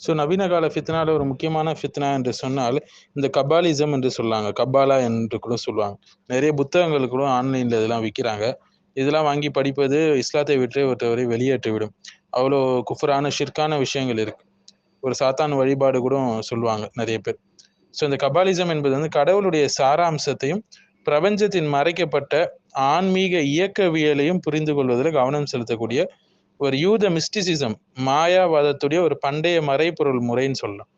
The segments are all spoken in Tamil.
ஸோ நவீன கால ஃபித்னால ஒரு முக்கியமான ஃபித்னா என்று சொன்னால் இந்த கபாலிசம் என்று சொல்லுவாங்க கபாலா என்று கூட சொல்லுவாங்க. நிறைய புத்தகங்கள் கூட ஆன்லைனில் இதெல்லாம் விற்கிறாங்க இதெல்லாம் வாங்கி படிப்பது இஸ்லாத்தை விட்டு ஒருத்தவரை வெளியேற்றி விடும். அவ்வளோ குஃபரான ஷிர்கான விஷயங்கள் இருக்கு. ஒரு சாத்தான் வழிபாடு கூட சொல்லுவாங்க நிறைய பேர். ஸோ இந்த கபாலிசம் என்பது வந்து கடவுளுடைய சாராம்சத்தையும் பிரபஞ்சத்தின் மறைக்கப்பட்ட ஆன்மீக இயக்கவியலையும் புரிந்து கொள்வதில் கவனம் செலுத்தக்கூடிய ஒரு யூத மிஸ்டிசிசம் மாயாவாதத்துடைய ஒரு பண்டைய மறைப்பொருள் முறைன்னு சொல்லலாம்.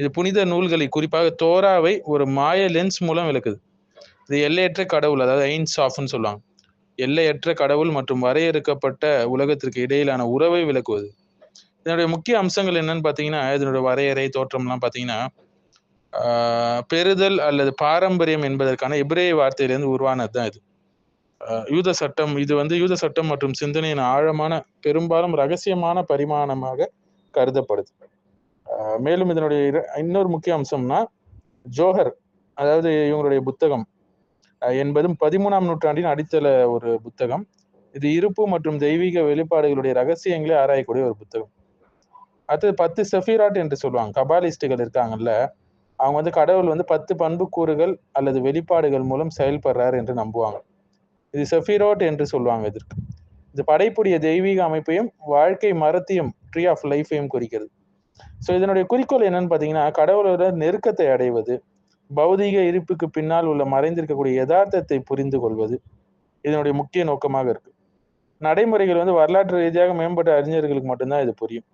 இது புனித நூல்களை குறிப்பாக தோராவை ஒரு மாய லென்ஸ் மூலம் விளக்குது. இது எல்லையற்ற கடவுள் அதாவது ஐன்ஸ் ஆஃப்னு சொல்லுவாங்க. எல்லையற்ற கடவுள் மற்றும் வரையறுக்கப்பட்ட உலகத்திற்கு இடையிலான உறவை விளக்குவது. இதனுடைய முக்கிய அம்சங்கள் என்னன்னு பார்த்தீங்கன்னா இதனுடைய வரையறை தோற்றம்லாம் பார்த்தீங்கன்னா பெறுதல் அல்லது பாரம்பரியம் என்பதற்கான இப்ரேய வார்த்தையிலிருந்து உருவானது தான் இது. யூத சட்டம் இது வந்து யூத சட்டம் மற்றும் சிந்தனையின் ஆழமான பெரும்பாலும் ரகசியமான பரிமாணமாக கருதப்படுது. மேலும் இதனுடைய இன்னொரு முக்கிய அம்சம்னா ஜோஹர் அதாவது இவங்களுடைய புத்தகம் என்பதும் பதிமூணாம் நூற்றாண்டின் அடித்தள ஒரு புத்தகம். இது இருப்பு மற்றும் தெய்வீக வெளிப்பாடுகளுடைய ரகசியங்களை ஆராயக்கூடிய ஒரு புத்தகம். அடுத்தது பத்து செஃபிராட் என்று சொல்லுவாங்க. கபாலிஸ்டுகள் இருக்காங்கல்ல அவங்க வந்து கடவுள் வந்து பத்து பண்புக்கூறுகள் அல்லது வெளிப்பாடுகள் மூலம் செயல்படுறாரு என்று நம்புவாங்க. இது செஃபிரோட் என்று சொல்லுவாங்க இதற்கு. இது படைப்புடைய தெய்வீக அமைப்பையும் வாழ்க்கை மரத்தையும் ட்ரீ ஆஃப் லைஃபையும் குறிக்கிறது. ஸோ இதனுடைய குறிக்கோள் என்னன்னு பார்த்தீங்கன்னா கடவுளோட நெருக்கத்தை அடைவது பௌதீக இருப்புக்கு பின்னால் உள்ள மறைந்திருக்கக்கூடிய யதார்த்தத்தை புரிந்து கொள்வது இதனுடைய முக்கிய நோக்கமாக இருக்கு. நடைமுறைகள் வந்து வரலாற்று ரீதியாக மேம்பட்ட அறிஞர்களுக்கு மட்டும்தான் இது புரியும்.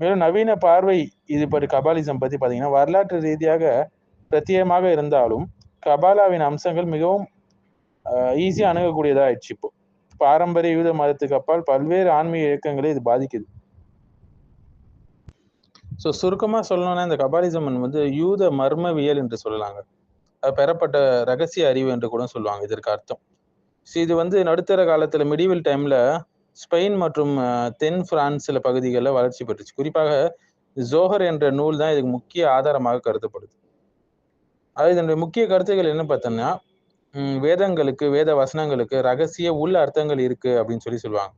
மேலும் நவீன பார்வை இது பற்றி கபாலிசம் பற்றி பார்த்தீங்கன்னா வரலாற்று ரீதியாக பிரத்யேகமாக இருந்தாலும் கபாலாவின் அம்சங்கள் மிகவும் ஈஸியாக அணுகக்கூடியதாக ஆயிடுச்சு இப்போ. பாரம்பரிய யூத மதத்துக்கு அப்பால் பல்வேறு ஆன்மீக இயக்கங்களை இது பாதிக்குது. ஸோ சுருக்கமாக சொல்லணும்னா இந்த கபாலிசம் வந்து யூத மர்மவியல் என்று சொல்லலாங்க. பெறப்பட்ட ரகசிய அறிவு என்று கூட சொல்லுவாங்க இதற்கு அர்த்தம். ஸோ இது வந்து நடுத்தர காலத்தில் மிடிவல் டைமில் ஸ்பெயின் மற்றும் தென் பிரான்ஸ் சில பகுதிகளில் வளர்ச்சி பெற்றுச்சு. குறிப்பாக ஜோஹர் என்ற நூல் தான் இதுக்கு முக்கிய ஆதாரமாக கருதப்படுது. அது இதனுடைய முக்கிய கருத்துக்கள் என்ன பார்த்தோம்னா வேதங்களுக்கு வேத வசனங்களுக்கு ரகசிய உள் அர்த்தங்கள் இருக்கு அப்படின்னு சொல்லி சொல்லுவாங்க.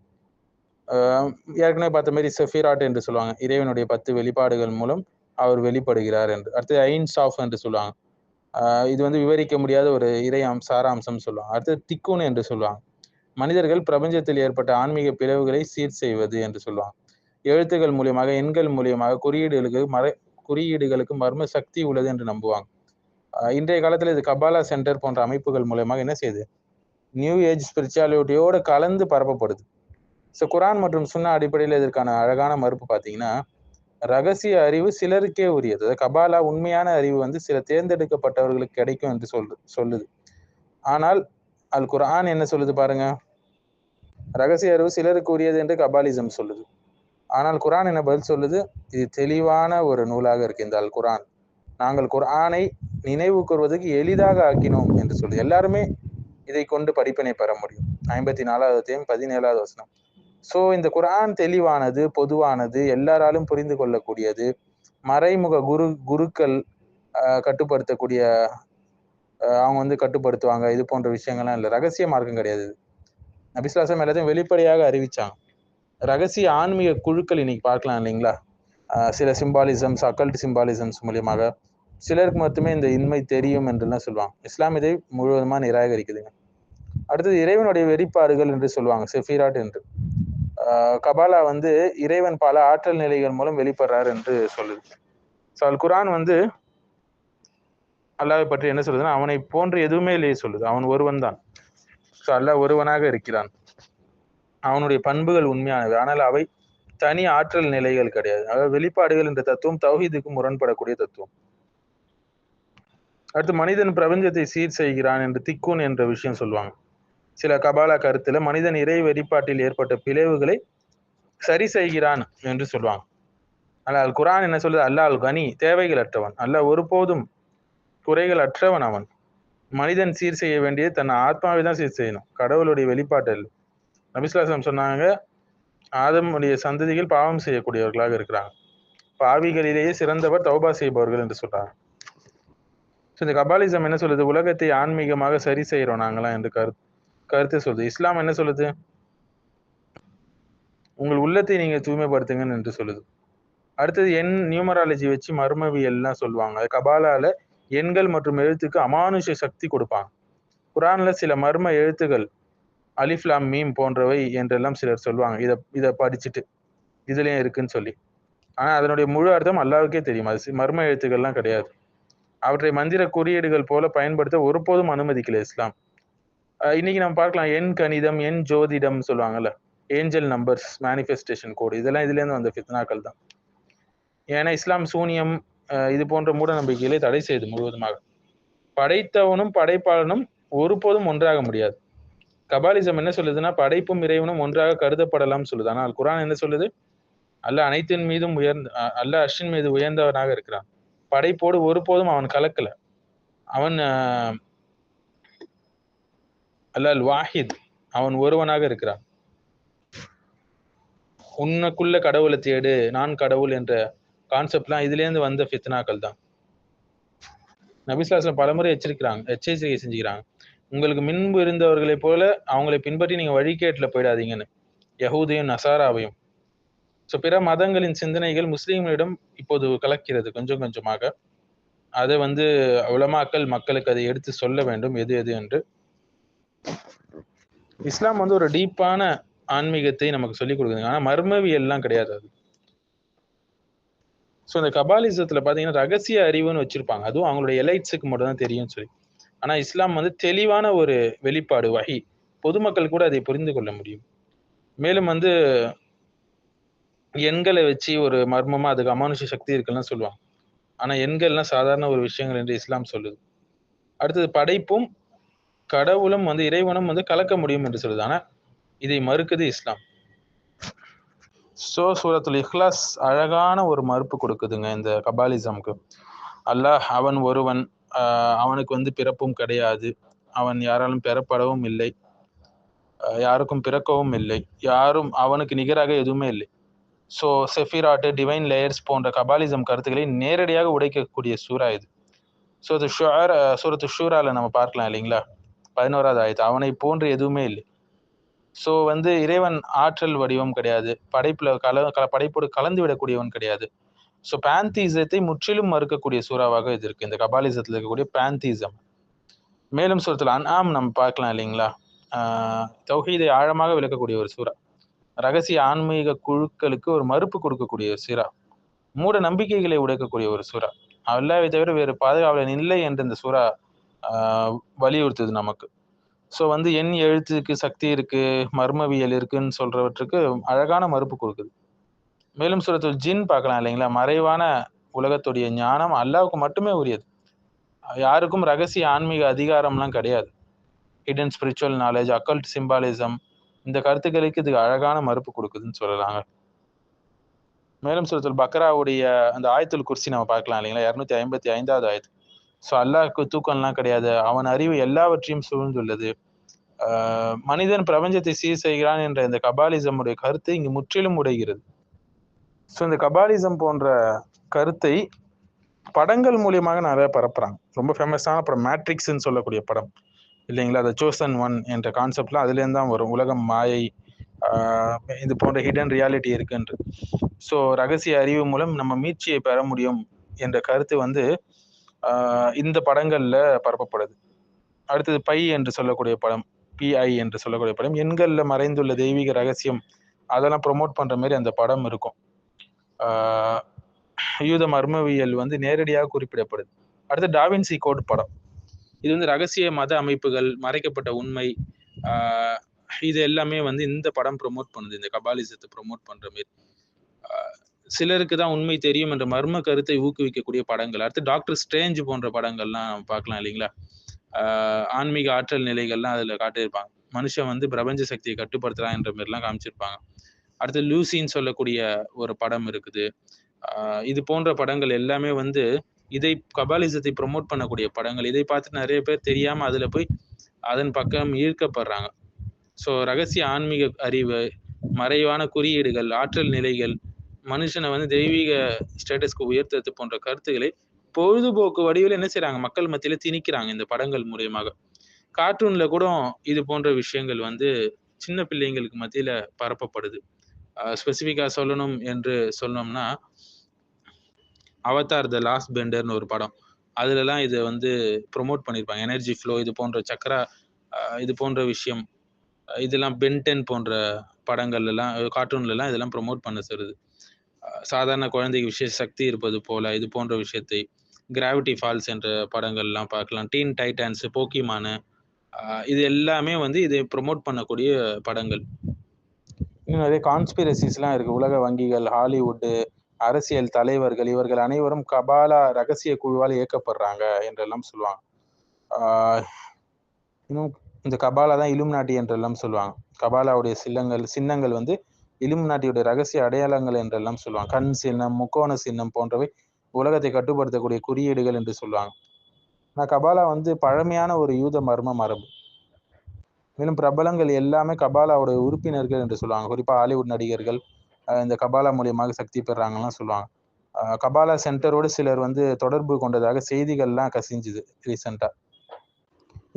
ஏற்கனவே பார்த்த மாதிரி செஃபிராட் என்று சொல்லுவாங்க. இறைவனுடைய பத்து வெளிப்பாடுகள் மூலம் அவர் வெளிப்படுகிறார் என்று. அடுத்தது ஐன்ஸ் ஆஃப் என்று சொல்லுவாங்க. இது வந்து விவரிக்க முடியாத ஒரு இறை சாராம்சம் சொல்லுவாங்க. அடுத்தது திக்குன் என்று சொல்லுவாங்க. மனிதர்கள் பிரபஞ்சத்தில் ஏற்பட்ட ஆன்மீக பிளவுகளை சீர் செய்வது என்று சொல்லுவாங்க. எழுத்துக்கள் மூலியமாக எண்கள் மூலியமாக குறியீடுகளுக்கு மறை குறியீடுகளுக்கு மர்ம சக்தி உள்ளது என்று நம்புவாங்க. இன்றைய காலத்தில் இது கபாலா சென்டர் போன்ற அமைப்புகள் மூலயமாக என்ன செய்யுது? நியூ ஏஜ் ஸ்பிரிச்சுவாலிட்டியோடு கலந்து பரப்பப்படுது. ஸோ குரான் மற்றும் சுன்னா அடிப்படையில் இதற்கான அழகான மறுப்பு பார்த்தீங்கன்னா ரகசிய அறிவு சிலருக்கே உரியது. அதாவது கபாலா உண்மையான அறிவு வந்து சில தேர்ந்தெடுக்கப்பட்டவர்களுக்கு கிடைக்கும் என்று சொல்லு சொல்லுது. ஆனால் அல் குரான் என்ன சொல்லுது பாருங்க? ரகசிய அறிவு சிலருக்கு உரியது என்று கபாலிசம் சொல்லுது. ஆனால் குரான் என்ன பதில் சொல்லுது? இது தெளிவான ஒரு நூலாக இருக்கு இந்த அல் குரான். நாங்கள் குர்ஆனை நினைவு கூறுவதற்கு எளிதாக ஆக்கினோம் என்று சொல்லி. எல்லாருமே இதை கொண்டு படிப்பினை பெற முடியும். ஐம்பத்தி நாலாவது பதினேழாவது வசனம். ஸோ இந்த குரான் தெளிவானது பொதுவானது எல்லாராலும் புரிந்து கொள்ளக்கூடியது மறைமுக குரு குருக்கள் கட்டுப்படுத்தக்கூடிய அவங்க வந்து கட்டுப்படுத்துவாங்க இது போன்ற விஷயங்கள்லாம் இல்லை. ரகசிய மார்க்கம் கிடையாது நபிஸ்லாசம் எல்லாத்தையும் வெளிப்படையாக அறிவிச்சாங்க. ரகசிய ஆன்மீக குழுக்கள் இன்னைக்கு பார்க்கலாம் இல்லைங்களா? சில சிம்பாலிசம்ஸ் அக்கல்ட் சிம்பாலிசம்ஸ் மூலியமாக. சிலருக்கு மட்டுமே இந்த இன்மை தெரியும் என்றுலாம் சொல்லுவாங்க. இஸ்லாம் இதை முழுவதுமா நிராகரிக்குதுங்க. அடுத்தது இறைவனுடைய வெளிப்பாடுகள் என்று சொல்லுவாங்க செஃபிராட் என்று. கபாலா வந்து இறைவன் பல ஆற்றல் நிலைகள் மூலம் வெளிப்படுறார் என்று சொல்லுது. ஸோ அல் குரான் வந்து அல்லாவை பற்றி என்ன சொல்லுதுன்னா அவனை போன்று எதுவுமே இல்லையே சொல்லுது. அவன் ஒருவன் தான். ஸோ அல்லாஹ் ஒருவனாக இருக்கிறான். அவனுடைய பண்புகள் உண்மையானவை. ஆனால் அவை தனி ஆற்றல் நிலைகள் கிடையாது. அதாவது வெளிப்பாடுகள் என்ற தத்துவம் தௌஹீதுக்கு முரண்படக்கூடிய தத்துவம். அடுத்து மனிதன் பிரபஞ்சத்தை சீர் செய்கிறான் என்று திக்குன் என்ற விஷயம் சொல்லுவாங்க. சில கபாலா கருத்துல மனிதன் இறை வெளிப்பாட்டில் ஏற்பட்ட பிளவுகளை சரி செய்கிறான் என்று சொல்லுவாங்க. ஆனால் குரான் என்ன சொல்லுது? அல்லாஹ் கனி தேவைகள் அற்றவன் அல்லாஹ் ஒருபோதும் குறைகள் அற்றவன் அவன். மனிதன் சீர் செய்ய வேண்டியது தன் ஆத்மாவை தான் சீர் செய்யணும். கடவுளுடைய வெளிப்பாட்டில் நபிஸ்லாசம் சொன்னாங்க ஆதமுடைய சந்ததிகள் பாவம் செய்யக்கூடியவர்களாக இருக்கிறாங்க. பாவிகளிலேயே சிறந்தவர் தௌபா செய்பவர்கள் என்று சொல்றாங்க. இந்த கபாலிசம் என்ன சொல்லுது? உலகத்தை ஆன்மீகமாக சரி செய்யறோம் நாங்களாம் என்று கரு கருத்து சொல்லுது. இஸ்லாம் என்ன சொல்லுது? உங்கள் உள்ளத்தை நீங்க தூய்மைப்படுத்துங்கன்னு என்று சொல்லுது. அடுத்தது எண் நியூமராலஜி வச்சு மர்மவியல்லாம் சொல்லுவாங்க. கபாலால எண்கள் மற்றும் எழுத்துக்கு அமானுஷ சக்தி கொடுப்பாங்க. குரான்ல சில மர்ம எழுத்துகள் அலிஃப்லாம் மீம் போன்றவை என்றெல்லாம் சிலர் சொல்லுவாங்க. இதை இதை படிச்சுட்டு இதுலயும் இருக்குன்னு சொல்லி. ஆனா அதனுடைய முழு அர்த்தம் அல்லாவுக்கே தெரியும். அது மர்ம எழுத்துக்கள்லாம் கிடையாது. அவற்றை மந்திர குறியீடுகள் போல பயன்படுத்த ஒருபோதும் அனுமதிக்கல இஸ்லாம். இன்னைக்கு நம்ம பார்க்கலாம் எண் கணிதம் எண் ஜோதிடம் சொல்லுவாங்கல்ல ஏஞ்சல் நம்பர்ஸ் மேனிஃபெஸ்டேஷன் கோடு இதெல்லாம் இதுல இருந்து வந்த ஃபித்னாக்கள் தான். ஏன்னா இஸ்லாம் சூனியம் அஹ் இது போன்ற மூட நம்பிக்கைகளை தடை செய்து முழுவதுமாக. படைத்தவனும் படைப்பாளனும் ஒருபோதும் ஒன்றாக முடியாது. கபாலிசம் என்ன சொல்லுதுன்னா படைப்பும் இறைவனும் ஒன்றாக கருதப்படலாம் சொல்லுது. ஆனால் குரான் என்ன சொல்லுது? அல்ல அனைத்தின் மீதும் உயர்ந்த அல்ல அல்லாஹ் அர்ஷின் மீது உயர்ந்தவனாக இருக்கிறான். படைப்போடு ஒருபோதும் அவன் கலக்கல. அவன் அல்லால் வாஹித் அவன் ஒருவனாக இருக்கிறான். உன்னுக்குள்ள கடவுளை தேடு நான் கடவுள் என்ற கான்செப்ட்லாம் இதுலேருந்து வந்த ஃபித்னாக்கள் தான். நபிஸ்லாஸ்லாம் பலமுறை எச்சரிக்கிறாங்க எச்சரிக்கை செஞ்சுக்கிறாங்க. உங்களுக்கு முன்பு இருந்தவர்களைப் போல அவங்களை பின்பற்றி நீங்க வழிகேட்டில் போயிடாதீங்கன்னு யகூதையும் நசாராவையும். ஸோ பிற மதங்களின் சிந்தனைகள் முஸ்லீம்களிடம் இப்போது கலக்கிறது கொஞ்சம் கொஞ்சமாக. அதை வந்து உலமாக்கல் மக்களுக்கு அதை எடுத்து சொல்ல வேண்டும். எது எது என்று. இஸ்லாம் வந்து ஒரு டீப்பான ஆன்மீகத்தை நமக்கு சொல்லிக் கொடுக்குதுங்க ஆனால் மர்மவியல்லாம் கிடையாது அது. ஸோ இந்த கபாலிசத்துல பார்த்தீங்கன்னா ரகசிய அறிவுன்னு வச்சிருப்பாங்க. அதுவும் அவங்களுடைய எலைட்ஸுக்கு மட்டும் தான் தெரியும்னு சொல்லி. ஆனால் இஸ்லாம் வந்து தெளிவான ஒரு வெளிப்பாடு வகை. பொதுமக்கள் கூட அதை புரிந்து கொள்ள முடியும். மேலும் வந்து எண்களை வச்சு ஒரு மர்மமா அதுக்கு அமானுஷ சக்தி இருக்குன்னு சொல்லுவாங்க. ஆனா எண்கள்லாம் சாதாரண ஒரு விஷயங்கள் என்று இஸ்லாம் சொல்லுது. அடுத்தது படைப்பும் கடவுளும் வந்து இறைவனும் வந்து கலக்க முடியும் என்று சொல்லுது. ஆனா இதை மறுக்குது இஸ்லாம். சோ சூரத்துல் இஹ்லாஸ் அழகான ஒரு மறுப்பு கொடுக்குதுங்க இந்த கபாலிசம்க்கு. அல்லாஹ் அவன் ஒருவன் அவனுக்கு வந்து பிறப்பும் கிடையாது. அவன் யாராலும் பெறப்படவும் இல்லை. யாருக்கும் பிறக்கவும் இல்லை. யாரும் அவனுக்கு நிகராக எதுவுமே இல்லை. ஸோ செஃபிராட்டு டிவைன் லேயர்ஸ் போன்ற கபாலிசம் கருத்துக்களை நேரடியாக உடைக்கக்கூடிய சூறா இது. ஸோ இது ஷுர் சூரத்து ஷூராவில் நம்ம பார்க்கலாம் இல்லைங்களா? பதினோராவது ஆயத்து அவனை போன்று எதுவுமே இல்லை. ஸோ வந்து இறைவன் ஆற்றல் வடிவம் கிடையாது. படைப்பில் கல கல படைப்போடு கலந்து விடக்கூடியவன் கிடையாது. ஸோ பேந்தீசத்தை முற்றிலும் மறுக்கக்கூடிய சூறாவாக இது இருக்குது இந்த கபாலிசத்தில் இருக்கக்கூடிய பேந்தீசம் மேலும் சூரத்தில் அன்ஆம் நம்ம பார்க்கலாம் இல்லைங்களா? தொகையை தௌஹீதை ஆழமாக விளக்கக்கூடிய ஒரு சூறா. ரகசிய ஆன்மீக குழுக்களுக்கு ஒரு மறுப்பு கொடுக்கக்கூடிய ஒரு சூறா மூட நம்பிக்கைகளை உடைக்கக்கூடிய ஒரு சூறா அல்லாவை தவிர வேறு பாதுகாவலன் இல்லை என்று இந்த சூறா வலியுறுத்துது நமக்கு. ஸோ வந்து எண் எழுத்துக்கு சக்தி இருக்கு மர்மவியல் இருக்குன்னு சொல்றவற்றுக்கு அழகான மறுப்பு கொடுக்குது. மேலும் சூரத்துல் ஜின் பார்க்கலாம் இல்லைங்களா? மறைவான உலகத்துடைய ஞானம் அல்லாவுக்கு மட்டுமே உரியது. யாருக்கும் ரகசிய ஆன்மீக அதிகாரம்லாம் கிடையாது. Hidden spiritual knowledge occult symbolism இந்த கருத்துக்களுக்கு இதுக்கு அழகான மறுப்பு கொடுக்குதுன்னு சொல்லலாங்க. மேலும் சூரத்துல் பக்ராவுடைய அந்த ஆயத்துல் குர்சி நம்ம பார்க்கலாம் இல்லைங்களா? இரநூத்தி ஐம்பத்தி ஐந்தாவது ஆயத்து. ஸோ அல்லாஹ்க்கு தூக்கம்லாம் கிடையாது. அவன் அறிவு எல்லாவற்றையும் சூழ்ந்துள்ளது. ஆஹ் மனிதன் பிரபஞ்சத்தை சீர் செய்கிறான் என்ற இந்த கபாலிசம் உடைய கருத்து இங்கு முற்றிலும் உடைகிறது. ஸோ இந்த கபாலிசம் போன்ற கருத்தை படங்கள் மூலியமாக நிறைய பரப்புறாங்க. ரொம்ப ஃபேமஸான படம் மேட்ரிக்ஸ்ன்னு சொல்லக்கூடிய படம். இல்லைங்களா? த சோசன் ஒன் என்ற கான்செப்ட்லாம் அதுலேருந்து தான் வரும். உலகம் மாயை இது போன்ற ஹிடன் ரியாலிட்டி இருக்குன்று ஸோ ரகசிய அறிவு மூலம் நம்ம மீட்சியை பெற முடியும் என்ற கருத்து வந்து இந்த படங்களில் பரப்பப்படுது. அடுத்தது பை என்று சொல்லக்கூடிய படம் பிஐ என்று சொல்லக்கூடிய படம். எண்களில் மறைந்துள்ள தெய்வீக ரகசியம் அதெல்லாம் ப்ரொமோட் பண்ணுற மாதிரி அந்த படம் இருக்கும். யூத மர்மவியல் வந்து நேரடியாக குறிப்பிடப்படுது. அடுத்து டாவின்சி கோட் படம். இது வந்து ரகசிய மத அமைப்புகள் மறைக்கப்பட்ட உண்மை இது எல்லாமே வந்து இந்த படம் ப்ரொமோட் பண்ணுது. இந்த கபாலிசத்தை ப்ரொமோட் பண்ற மாதிரி சிலருக்கு தான் உண்மை தெரியும் என்ற மர்ம கருத்தை ஊக்குவிக்கக்கூடிய படங்கள். அடுத்து டாக்டர் ஸ்ட்ரேஞ்ச் போன்ற படங்கள்லாம் பார்க்கலாம் இல்லைங்களா? ஆன்மீக ஆற்றல் நிலைகள்லாம் அதில் காட்டியிருப்பாங்க. மனுஷன் வந்து பிரபஞ்ச சக்தியை கட்டுப்படுத்துறான் என்ற மாதிரிலாம் காமிச்சிருப்பாங்க. அடுத்து லூசின்னு சொல்லக்கூடிய ஒரு படம் இருக்குது. இது போன்ற படங்கள் எல்லாமே வந்து இதை கபாலிசத்தை ப்ரொமோட் பண்ணக்கூடிய படங்கள் இதை பார்த்து நிறைய பேர் தெரியாமல் அதில் போய் அதன் பக்கம் ஈர்க்கப்படுறாங்க. ஸோ ரகசிய ஆன்மீக அறிவு மறைவான குறியீடுகள் ஆற்றல் நிலைகள் மனுஷனை வந்து தெய்வீக ஸ்டேட்டஸ்க்கு உயர்த்துறது போன்ற கருத்துக்களை பொழுதுபோக்கு வடிவில் என்ன செய்கிறாங்க மக்கள் மத்தியில் திணிக்கிறாங்க இந்த படங்கள் மூலியமாக. கார்ட்டூனில் கூட இது போன்ற விஷயங்கள் வந்து சின்ன பிள்ளைங்களுக்கு மத்தியில் பரப்பப்படுது. ஸ்பெசிஃபிக்காக சொல்லணும் என்று சொன்னோம்னா அவதார் த லாஸ்ட் பெண்டர்னு ஒரு படம். அதுலலாம் இதை வந்து ப்ரொமோட் பண்ணியிருப்பாங்க எனர்ஜி ஃப்ளோ இது போன்ற சக்கரா இது போன்ற விஷயம் இதெல்லாம் பென்டென் போன்ற படங்கள்லாம் கார்ட்டூன்லலாம் இதெல்லாம் ப்ரொமோட் பண்ண சொல்லுது. சாதாரண குழந்தைக்கு விஷேச சக்தி இருப்பது போல இது போன்ற விஷயத்தை கிராவிட்டி ஃபால்ஸ் என்ற படங்கள்லாம் பார்க்கலாம். டீன் டைட்டன்ஸ் போக்கிமானு இது எல்லாமே வந்து இதை ப்ரொமோட் பண்ணக்கூடிய படங்கள். இன்னும் நிறைய கான்ஸ்பிரசிஸ்லாம் இருக்குது உலக வங்கிகள் ஹாலிவுட்டு அரசியல் தலைவர்கள் இவர்கள் அனைவரும் கபாலா ரகசிய குழுவால் இயக்கப்படுறாங்க என்றெல்லாம் சொல்லுவாங்க. ஆஹ் இன்னும் இந்த கபாலா தான் இலும் நாட்டி என்றெல்லாம் சொல்லுவாங்க. கபாலாவுடைய சின்னங்கள் சின்னங்கள் வந்து இலும் நாட்டியுடைய ரகசிய அடையாளங்கள் என்றெல்லாம் சொல்லுவாங்க. கண் சின்னம் முக்கோண சின்னம் போன்றவை உலகத்தை கட்டுப்படுத்தக்கூடிய குறியீடுகள் என்று சொல்லுவாங்க. ஆனால் கபாலா வந்து பழமையான ஒரு யூத மர்ம மரபு. மேலும் பிரபலங்கள் எல்லாமே கபாலாவுடைய உறுப்பினர்கள் என்று சொல்லுவாங்க. குறிப்பாக ஹாலிவுட் நடிகர்கள் இந்த கபாலா மூலியமாக சக்தி பெறாங்கலாம் சொல்லுவாங்க. கபாலா சென்டரோடு சிலர் வந்து தொடர்பு கொண்டதாக செய்திகள்லாம் கசிஞ்சுது ரீசெண்டாக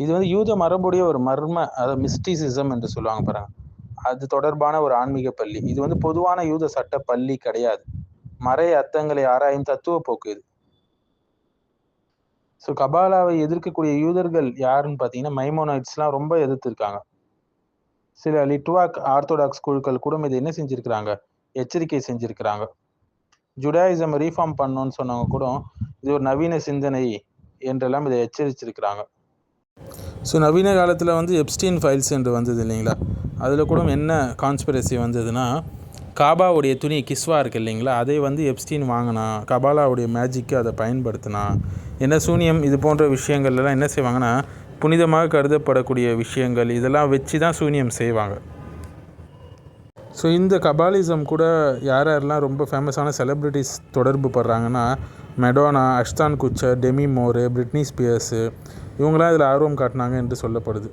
இது வந்து யூத மரபுடைய ஒரு மர்ம அதாவது மிஸ்டிசிசம் என்று சொல்லுவாங்க பாருங்க. அது தொடர்பான ஒரு ஆன்மீக பள்ளி. இது வந்து பொதுவான யூத சட்ட பள்ளி கிடையாது. மறை அர்த்தங்களை ஆராயும் தத்துவ போக்கு இது. ஸோ கபாலாவை எதிர்க்கக்கூடிய யூதர்கள் யாருன்னு பார்த்தீங்கன்னா மைமோனாய்ட்ஸ்லாம் ரொம்ப எதிர்த்திருக்காங்க. சில லிட்வாக் ஆர்த்தோடாக்ஸ் குழுக்கள் கூட இதை என்ன செஞ்சிருக்கிறாங்க? எச்சரிக்கை செஞ்சுருக்கிறாங்க. ஜுடாயிசம் ரீஃபார்ம் பண்ணணும்னு சொன்னவங்க கூட இது ஒரு நவீன சிந்தனை என்றெல்லாம் இதை எச்சரிச்சிருக்கிறாங்க. ஸோ நவீன காலத்தில் வந்து எப்ஸ்டீன் ஃபைல்ஸ் என்று வந்தது இல்லைங்களா? அதில் கூட என்ன கான்ஸ்பிரசி வந்ததுன்னா காபாவுடைய துணி கிஸ்வா இருக்கு இல்லைங்களா? அதை வந்து எப்ஸ்டீன் வாங்கினா கபாலாவுடைய மேஜிக்கு அதை பயன்படுத்தினா என்ன சூனியம் இது போன்ற விஷயங்கள்லாம் என்ன செய்வாங்கன்னா புனிதமாக கருதப்படக்கூடிய விஷயங்கள் இதெல்லாம் வச்சு தான் சூனியம் செய்வாங்க. ஸோ இந்த கபாலிசம் கூட யார் யாரெல்லாம் ரொம்ப ஃபேமஸான செலிப்ரிட்டிஸ் தொடர்பு படுறாங்கன்னா Madonna Ashton Kutcher Demi Moore Britney Spears இவங்களாம் இதில் ஆர்வம் காட்டினாங்க என்று சொல்லப்படுது.